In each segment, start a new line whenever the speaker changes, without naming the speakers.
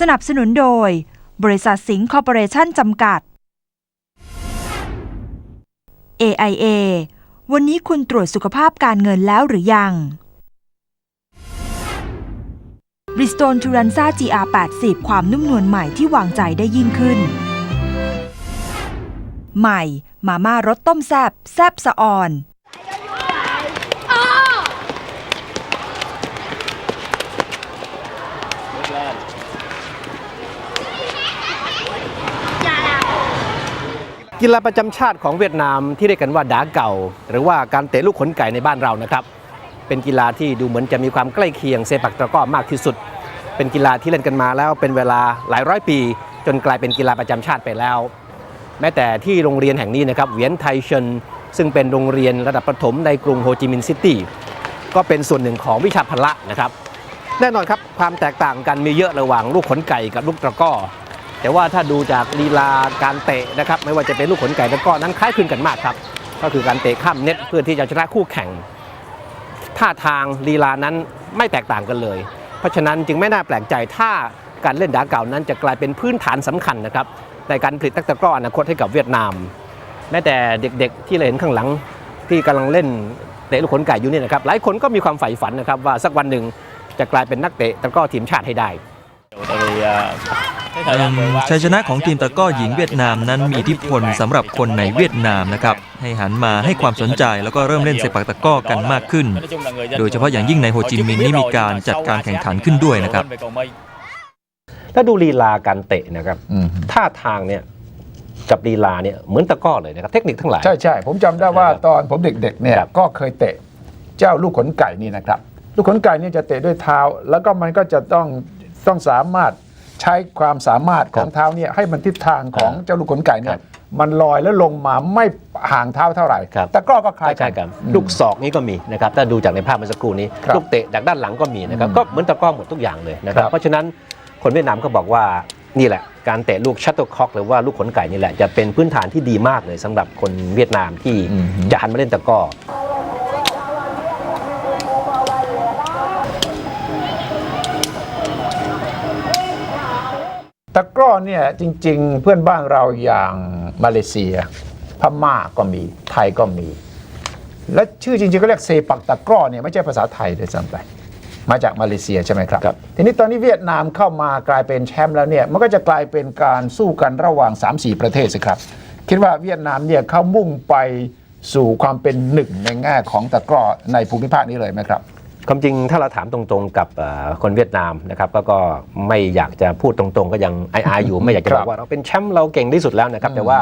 สนับสนุนโดย บริษัทสิงห์คอร์ปอเรชั่นจำกัด AIA วันนี้คุณตรวจสุขภาพการเงินแล้วหรือยังบริสโตนทูรันซ่า GR80 ความนุ่มนวลใหม่ที่วางใจได้ยิ่งขึ้น ใหม่ มาม่ารสต้มแซบแซบสะออน
กีฬาประจำชาติของเวียดนามที่เรียกกันว่าดาเก่า หรือว่าการเตะลูกขนไก่ในบ้านเรานะครับ เป็นกีฬาที่ดูเหมือนจะมีความใกล้เคียงเซปักตะก้อมากที่สุด เป็นกีฬาที่เล่นกันมาแล้วเป็นเวลาหลายร้อยปี จนกลายเป็นกีฬาประจำชาติไปแล้ว แม้แต่ที่โรงเรียนแห่งนี้นะครับเวียนไทเชนซึ่งเป็นโรงเรียนระดับประถมในกรุงโฮจิมินห์ซิตี้ก็เป็นส่วนหนึ่งของวิชาพละนะครับ แน่นอนครับความแตกต่างกันมีเยอะระหว่างลูกขนไก่กับลูกตะก้อ แต่ว่าถ้าดูจากลีลาการเตะนะครับไม่ว่าจะเป็นลูกขนไก่ตะกร้อนั้นคล้ายคลึงกันมากครับ ก็คือการเตะข้ามเน็ตเพื่อที่จะชนะคู่แข่งท่าทางลีลานั้นไม่แตกต่างกันเลย เพราะฉะนั้นจึงไม่น่าแปลกใจถ้าการเล่นดาเก่านั้นจะกลายเป็นพื้นฐานสำคัญนะครับในการผลิตตะกร้ออนาคตให้กับเวียดนาม แม้แต่เด็กๆที่เราเห็นข้างหลังที่กำลังเล่นเตะลูกขนไก่อยู่นี่นะครับหลายคนก็มีความใฝ่ฝันนะครับว่าสักวันหนึ่งจะกลายเป็นนักเตะตะกร้อทีมชาติให้ได้
Tại vì à, cái
เอิ่
thời gian
ม
vừa qua
ชัยชนะของทีมตะกร้อหญิงเวียดนามนั้นมีอิทธิพลสำหรับคนในเวียดนามนะครับให้หันมาให้ความสนใจแล้วก็เริ่มเล่นเซปักตะกร้อกันมากขึ้น
nói chung là người dân
โดยเฉพาะอย่างยิ่งในโฮจิมินห์นี่มีการจัดการแข่งขันขึ้นด้วยนะครับ
về cầu mây
ถ้าดูลีลาการเตะนะครับ
อืม
ท่าทางเนี่ยกับลีลาเนี่ยเหมือนตะกร้อเลยนะครับเทคนิคทั้งหลาย
ใช่ใช่ผมจำได้ว่า
นะครับ
ตอนผมเด็กๆเนี่ย
ครับ
ก็เคยเตะเจ้าลูกขนไก่นี่นะครับ ลูกขนไก่นี่จะเตะด้วยเท้า แล้วก็มันก็จะต้องต้องสามารถ ใช้ความสามารถของเท้าเนี่ยให้มันทิศทางของเจ้าลูกขนไก่เนี่ยมันลอยแล้วลงมาไม่ห่างเท้าเท่าไหร่
ครับ
แต่ก็ก็ค
ค
ล้าย
ล้ายๆ
กั
กันนลูกศอกนี่ก็มีนะครับ ถ้าดูจากในภาพเมื่อสักครู่นี้
ครับ
ลูกเตะจากด้านหลังก็มีนะครับ
อืม
ก็เหมือนตะกร้อหมดทุกอย่างเลยนะครับ
ครับ
เพราะฉะนั้นคนเวียดนามก็บอกว่านี่แหละ การเตะลูกชัตเติลคอกหรือว่าลูกขนไก่นี่แหละจะเป็นพื้นฐานที่ดีมากเลยสำหรับคนเวียดนามที่จะหันมาเล่นตะกร้อ
ตะก ร้อเนี่ยจริง ๆ เพื่อนบ้านเราอย่างมาเลเซีย พม่าก็มีไทยก็มี และชื่อจริงๆก็เรียกเซปักตะกร้อเนี่ยไม่ใช่ภาษาไทยด้วยซ้ำไปมาจากมาเลเซียใช่ไหมครับ
ครับ
ทีนี้ตอนนี้เวียดนามเข้ามากลายเป็นแชมป์แล้วเนี่ยมันก็จะกลายเป็นการสู้กันระหว่าง 3-4 ประเทศสิครับ คิดว่าเวียดนามเนี่ยเขามุ่งไปสู่ความเป็นหนึ่งในแง่ของตะกร้อในภูมิภาคนี้เลยไหมครับ
ความจริงถ้าเราถามตรงๆกับเอ่อคนเวียดนามนะครับก็ก็ไม่อยากจะพูดตรงๆ ก็ยังไออาอยู่ไม่อยากจะบ
ครั
อบกว่าเราเป็นแชมป์เราเก่งที่สุดแล้วนะครับแต่ว่า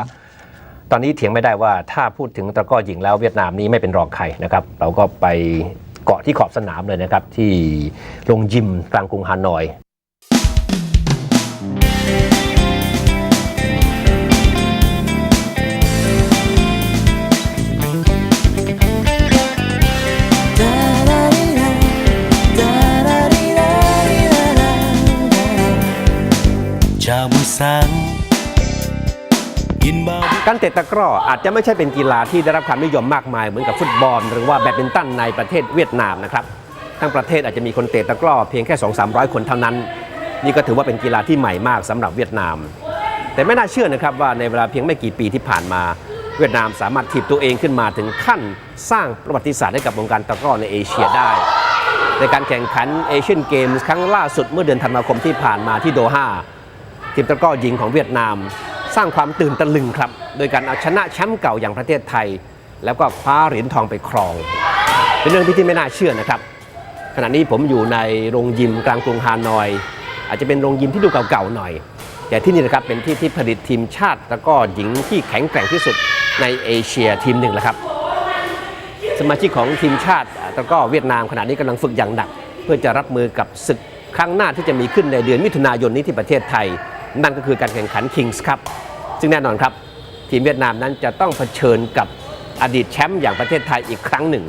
ตอนนี้เถียงไม่ได้ว่าถ้าพูดถึงตะกร้อหญิงแล้วเวียดนามนี้ไม่เป็นรองใครนะครับ เราก็ไปเกาะที่ขอบสนามเลยนะครับ ที่โรงยิมกลางกรุงฮานอย การเตะตะกร้ออาจจะไม่ใช่เป็นกีฬาที่ได้รับความนิยมมากมายเหมือนกับฟุตบอล หรือว่าแบดมินตันในประเทศเวียดนามนะครับทั้งประเทศอาจจะมีคนเตะตะกร้อเพียงแค่ 2-300 คนเท่านั้น นี่ก็ถือว่าเป็นกีฬาที่ใหม่มากสำหรับเวียดนาม แต่ไม่น่าเชื่อนะครับว่าในเวลาเพียงไม่กี่ปีที่ผ่านมา เวียดนามสามารถถีบตัวเองขึ้นมาถึงขั้นสร้างประวัติศาสตร์ให้กับวงการตะกร้อในเอเชียได้ ในการแข่งขันเอเชียนเกมส์ครั้งล่าสุดเมื่อเดือนธันวาคมที่ผ่านมาที่โดฮาทีมตะกร้อหญิงของเวียดนาม สร้างความตื่นตะลึงครับ โดยการเอาชนะแชมป์เก่าอย่างประเทศไทย แล้วก็คว้าเหรียญทองไปครอง เป็นเรื่องที่ไม่น่าเชื่อนะครับขณะนี้ผมอยู่ในโรงยิมกลางกรุงฮานอย อาจจะเป็นโรงยิมที่ดูเก่าๆหน่อย แต่ที่นี่นะครับเป็นที่ที่ผลิตทีมชาติตะกร้อหญิงที่แข็งแกร่งที่สุดในเอเชียทีมหนึ่งแล้วครับ สมาชิกของทีมชาติตะกร้อเวียดนามขณะนี้กำลังฝึกอย่างหนัก เพื่อจะรับมือกับศึกครั้งหน้าที่จะมีขึ้นในเดือนมิถุนายนนี้ที่ประเทศไทย นั่นก็คือการแข่งขัน Kings Cup ซึ่งแน่นอนครับ ทีมเวียดนามนั้นจะต้องเผชิญกับอดีตแชมป์อย่างประเทศไทยอีกครั้งหนึ่ง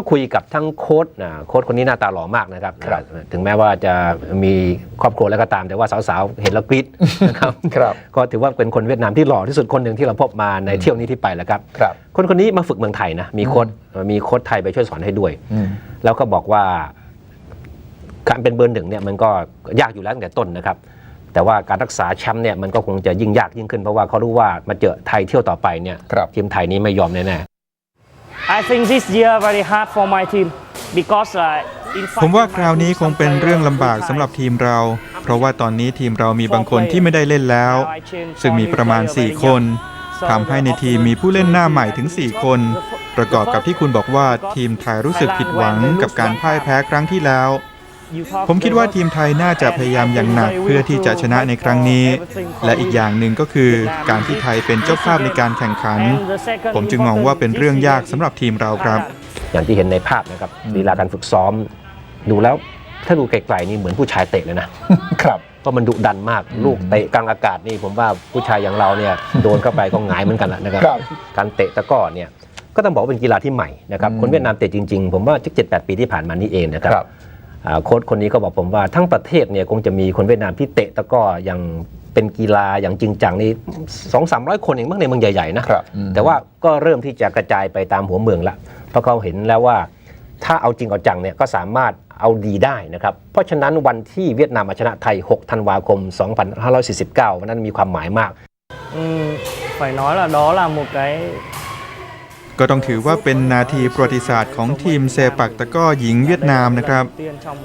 ก็ก็คุยกับทั้งโค้ชนะโค้ชคนนี้หน้าตาหล่อมากนะครับ
ครับ
ถึงแม้ว่าจะมีครอบครัวแล้วก็ตาม แต่ว่าสาวๆ เห็นแล้วกรี๊ดนะครับ
ครับ
ก็ถือว่าเป็นคนเวียดนามที่หล่อที่สุดคนหนึ่งที่เราพบมาในเที่ยวนี้ที่ไปแล้วครับ
ครับ
คนคนนี้มาฝึกเมืองไทยนะมีโค้ชมีโค้ชไทยไปช่วยสอนให้ด้วย
อืม
แล้วก็บอกว่าการเป็นเบอร์หนึ่งเนี่ยมันก็ยากอยู่แล้วตั้งแต่ต้นนะครับแต่ว่าการรักษาแชมป์เนี่ยมันก็คงจะยิ่งยากยิ่งขึ้นเพราะว่าเขารู้ว่ามาเจอไทยเที่ยวต่อไปเนี่ย
ครับ
ทีมไทยนี้ไม่ยอมแน่ๆ
I think this year very hard for my team because uh, in
ผมว่าคราวนี้คงเป็นเรื่องลำบากสำหรับทีมเรา เพราะว่าตอนนี้ทีมเรามีบางคนที่ไม่ได้เล่นแล้ว ซึ่งมีประมาณ 4 คนทำให้ในทีมมีผู้เล่นหน้าใหม่ถึง 4 คน ประกอบกับที่คุณบอกว่าทีมไทยรู้สึกผิดหวังกับการพ่ายแพ้ครั้งที่แล้ว ผมคิดว่าทีมไทยน่าจะพยายามอย่างหนักเพื่อที่จะชนะในครั้งนี้ และอีกอย่างหนึ่งก็คือการที่ไทยเป็นเจ้าภาพในการแข่งขัน ผมจึงมองว่าเป็นเรื่องยากสำหรับทีมเราครับ
อย่างที่เห็นในภาพนะครับลีลาการฝึกซ้อม ดูแล้วถ้าดูไกลๆนี่เหมือนผู้ชายเตะเลยนะ
ครับ
เพราะมันดุดันมากลูกเตะกลางอากาศนี่ผมว่าผู้ชายอย่างเราเนี่ยโดนเข้าไปก็หงายเหมือนกันแหละนะครับ
ครับ
การเตะตะกร้อเนี่ยก็ต้องบอกว่าเป็นกีฬาที่ใหม่นะครับ
อืม
คนเวียดนามเตะจริงๆ ผมว่าเจ็ดแปดปีที่ผ่านมานี่เองนะครับ
ครับ
อ่า โค้ชคนนี้ก็บอกผมว่าทั้งประเทศเนี่ยคงจะมีคนเวียดนามที่เตะตะกร้ออย่างเป็นกีฬาอย่างจริงจังนี่สองสามร้อยคนเองบ้างในเมืองใหญ่ ๆ นะครับ
อืม
แต่ว่าก็เริ่มที่จะกระจายไปตามหัวเมืองละเพราะเขาเห็นแล้วว่าถ้าเอาจริงเอาจังเนี่ยก็สามารถเอาดีได้นะครับ เพราะฉะนั้นวันที่เวียดนามมาชนะไทย 6 ธันวาคม 2549 วันนั้นมีความหมายมาก
Ừm, phải nói là đó là một cái
ก็ต้องถือว่าเป็นนาทีประวัติศาสตร์ของทีมเซปักตะก้อหญิงเวียดนามนะครับ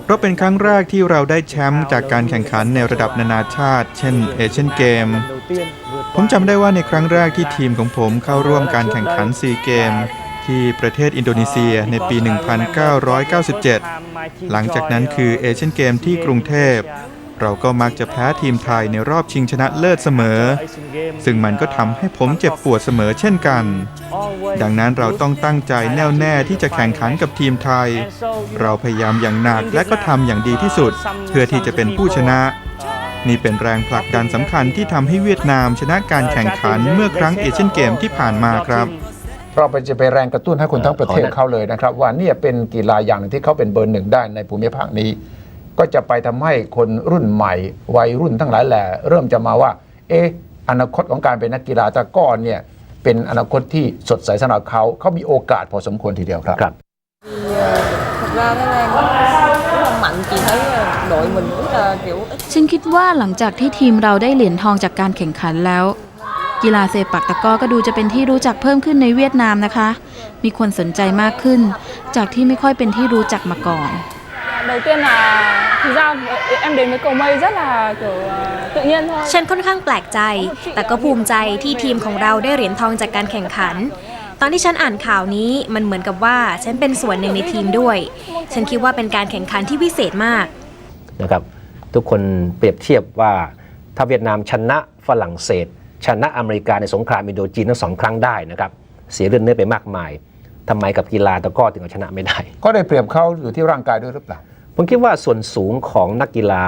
เพราะเป็นครั้งแรกที่เราได้แชมป์จากการแข่งขันในระดับนานาชาติ เช่นเอเชียนเกม ผมจำได้ว่าในครั้งแรกที่ทีมของผมเข้าร่วมการแข่งขันซีเกม ที่ประเทศอินโดนีเซียในปี 1997 หลังจากนั้นคือเอเชียนเกมที่กรุงเทพ เราก็มักจะแพ้ทีมไทยในรอบชิงชนะเลิศเสมอ ซึ่งมันก็ทำให้ผมเจ็บปวดเสมอเช่นกัน ดังนั้นเราต้องตั้งใจแน่วแน่ที่จะแข่งขันกับทีมไทย เราพยายามอย่างหนักและก็ทำอย่างดีที่สุด เพื่อที่จะเป็นผู้ชนะ นี่เป็นแรงผลักดันสำคัญที่ทำให้เวียดนามชนะการแข่งขันเมื่อครั้งเอเชียนเกมที่ผ่านมาครับ
เราไปจะไปแรงกระตุ้นให้คนทั้งประเทศ
เขา
เลยนะครับ ว่านี่เป็นกีฬาอย่างหนึ่งที่เขาเป็นเบอร์หนึ่งได้ในภูมิภาคนี้ ก็จะไปทำให้คนรุ่นใหม่ วัยรุ่นทั้งหลายแหล่เริ่มจะมาว่า เอะอนาคตของการเป็นนักกีฬาตะกร้อเนี่ยเป็นอนาคตที่สดใสสำหรับเขาเขามีโอกาสพอสมควรทีเดียวครับ
ครับ
Thật ra Thái Lan rất là mạnh chị thấy ờ, đội mình rất là kiểu ít
ฉันคิดว่าหลังจากที่ทีมเราได้เหรียญทองจากการแข่งขันแล้ว กีฬาเซปักตะกร้อก็ดูจะเป็นที่รู้จักเพิ่มขึ้นในเวียดนามนะคะ มีคนสนใจมากขึ้น จากที่ไม่ค่อยเป็นที่รู้จักมาก่อน
đầu tiên là thực ra em đến với cầu mây rất là kiểu ờ, tự nhiên thôi
ฉันค่อนข้างแปลกใจ แต่ก็ภูมิใจที่ทีมของเราได้เหรียญทองจากการแข่งขัน ตอนที่ฉันอ่านข่าวนี้มันเหมือนกับว่าฉันเป็นส่วนหนึ่งในทีมด้วย ฉันคิดว่าเป็นการแข่งขันที่พิเศษมาก
นะครับทุกคนเปรียบเทียบว่าถ้าเวียดนามชนะฝรั่งเศส ชนะอเมริกาในสงครามอินโดจีนทั้งสองครั้งได้นะครับเสียเลือดเนื้อไปมากมายทำไมกับกีฬาตะกร้อถึงเอาชนะไม่ได้
ก็ได้เปรียบเขาอยู่ที่ร่างกายด้วยหรือเปล่า
ผมคิดว่าส่วนสูงของนักกีฬา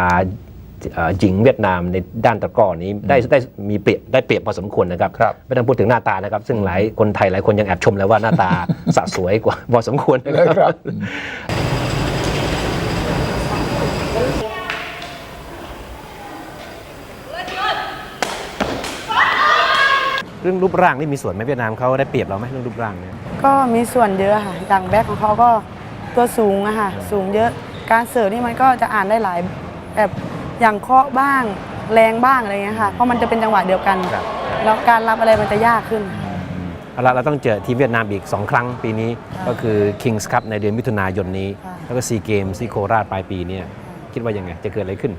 เอ่อหญิงเวียดนามในด้านตะกร้อนี้ได้ได้มีเปรียบได้เปรียบพอสมควรนะครับ
ครับ
ไม่ต้องพูดถึงหน้าตานะครับ ซึ่งหลายคนไทยหลายคนยังแอบชมแล้วว่าหน้าตาสะสวยกว่าพอสมควรนะ
เลยครับ
เรื่องรูปร่างนี่มีส่วนไหมเวียดนามเขาได้เปรียบเราไหมเรื่องรูปร่างเนี่ย
ก็มีส่วนเยอะค่ะอย่างแบ็คของเขาก็ตัวสูงอะค่ะสูงเยอะ การเสิร์ฟนี่มันก็จะอ่านได้หลายแบบอย่างเคาะบ้างแรงบ้างอะไรเงี้ยค่ะเพราะมันจะเป็นจังหวะเดียวกัน
ครับ
แล้วการรับอะไรมันจะยากขึ้น
เอาละเราต้องเจอทีมเวียดนามอีก 2 ครั้งปีนี้ก็คือ Kings Cup ในเดือนมิถุนายนนี้
ค่ะ
แล้วก็ซีเกมที่โคราชปลายปีเนี่ยคิดว่ายังไง จะเกิดอะไรขึ้น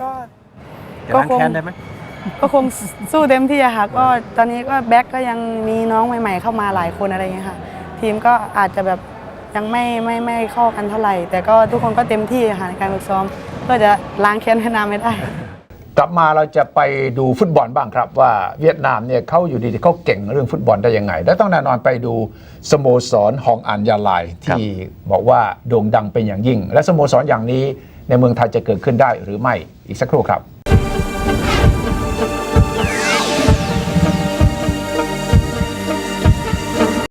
ก็
จะ
ก็
ล้าง
คง
แค้นได้ไหม
ก็คงสู้เต็มที่อะค่ะก็ตอนนี้ก็แบ็คก็ยังมีน้องใหม่ ๆ เข้ามาหลายคนอะไรเงี้ยค่ะ ทีมก็อาจจะแบบ ยังไม่ไม่ไม่เข้ากันเท่าไหร่ แต่ก็ทุกคนก็เต็มที่ค่ะในการฝึกซ้อมเพื่อจะล้างแค้นเวียดนามไม่ได้
กลับมาเราจะไปดูฟุตบอลบ้างครับ ว่าเวียดนามเนี่ยเขาอยู่ดีๆเขาเก่งเรื่องฟุตบอลได้ยังไง และต้องแน่นอนไปดูสโมสรฮองอันยาลายที่บอกว่าโด่งดังเป็นอย่างยิ่ง และสโมสรอย่างนี้ในเมืองไทยจะเกิดขึ้นได้หรือไม่อีกสักครู่ครับ